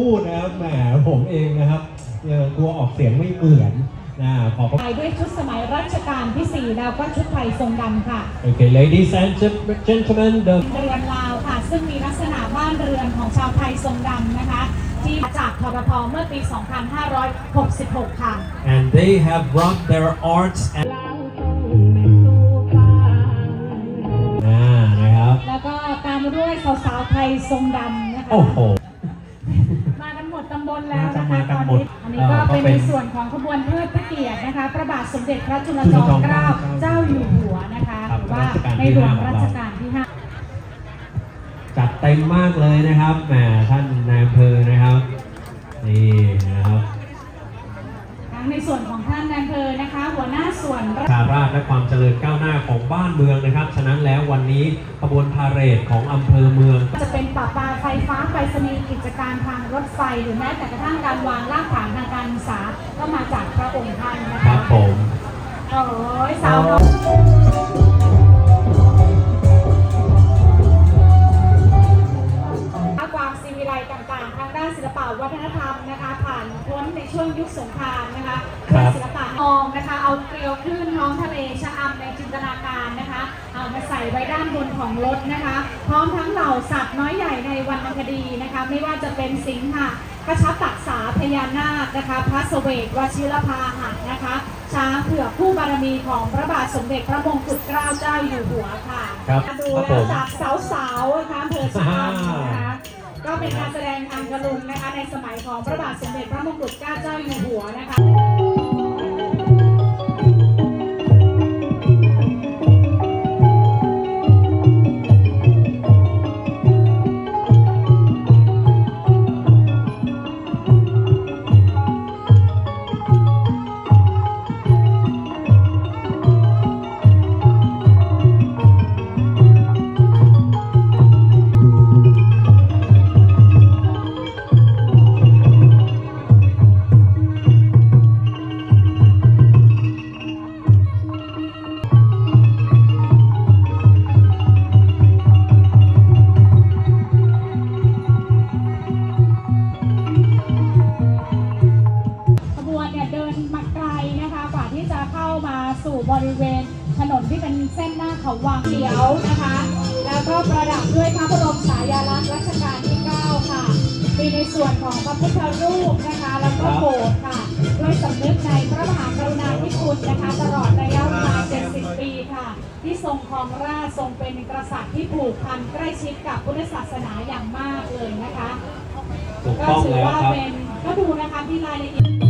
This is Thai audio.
พูดนะครับแหมผมเองนะครับยังกลัวออกเสียงไม่เหมือนนะขอบพระไปด้วยชุดสมัยรัชกาลที่ 4 แล้วก็ชุดไทยทรงดำค่ะ Okay, ladies and gentlemen, the เรือนลาวค่ะ ซึ่งมีลักษณะบ้านเรือนของชาวไทยทรงดำนะคะ ที่มาจากทรทเมื่อปี 2566 ค่ะ and they have brought their arts and อ่านะครับแล้วก็ตามมาด้วยสาวๆไทยทรงดำนะคะโอ้โหมา กันหมดตำบลแล้วน่าจะนะมาคะกัตนอนหมดนี้อันนี้ก็เอ่อก็เป็นเป็นในส่วนของขบวนเทิดพระเกียรตินะคะ พระบาทสมเด็จพระจุลจอมเกล้าเจ้าอยู่หัวนะคะครับหรือว่ารัชกาลในที่หลวงห้าของรัเราชกาลที่ห้าจัดเต็มมากเลยนะครับแหมท่านนายอำเภอนะครับ นเมืองนะครับ ฉะนั้นแล้ววันนี้ขบวนพาเหรดของอำเภอเมือง จะเป็นปราปาไฟฟ้าไปรษณีย์กิจการทางรถไฟ หรือแม้แต่กระทั่งการวางรากฐานทางการศึกษาก็มาจากพระองค์ท่านนะครัคะบผม โอ้ยสาวน้อย งยุคสงครามนะคะครัเพื่บอศิลปะมองนะคะ เอาเกลียวคลื่นท้องทะเลชะอำในจินตนาการนะคะ เอามาใส่ไว้ด้านบนของรถนะคะ พร้อมทั้งเหล่าสัตว์น้อยใหญ่ในวรรณคดีนะคะ ไม่ว่าจะเป็นสิงห์ค่ะกระชับตักษาพญานาคนะคะ พระเสวกวชิรพาหะนะคะ ช้างเผือกผู้บารมีของพระบาทสมเด็จพระมงกุฎเกล้าเจ้าอยู่หัวค่ะครับมาดูครับนะผคะม จากสาวๆนะคะอำเภอชะอำนะคะ ก็เป็นการแสดงทางกระ ลุงนะคะในสมัยของพระบาทสมเด็จพระมงกุฎเกล้าเจ้าอยู่หัวนะคะ บริเวณถนนที่เป็นเส้นหน้าเขาวังเขียวนะคะ แล้วก็ประดับด้วยพระบรมฉายาลักษณ์รัชกาลที่ 9 ค่ะ มีในส่วนของพระพุทธรูปนะคะ แล้วก็โบสถ์ค่ะ ด้วยสำนึกในพระมหากรุณาธิคุณนะคะ ตลอดระยะเวลา 70 ปีค่ะ ที่ทรงครองราชย์ทรงเป็นกษัตริย์ที่ผูกพันใกล้ชิดกับพุทธศาสนาอย่างมากเลยนะคะ ถูกก็ต้องถือแล้วว่าครับ เป็นก็ดูนะคะที่รายละเอียด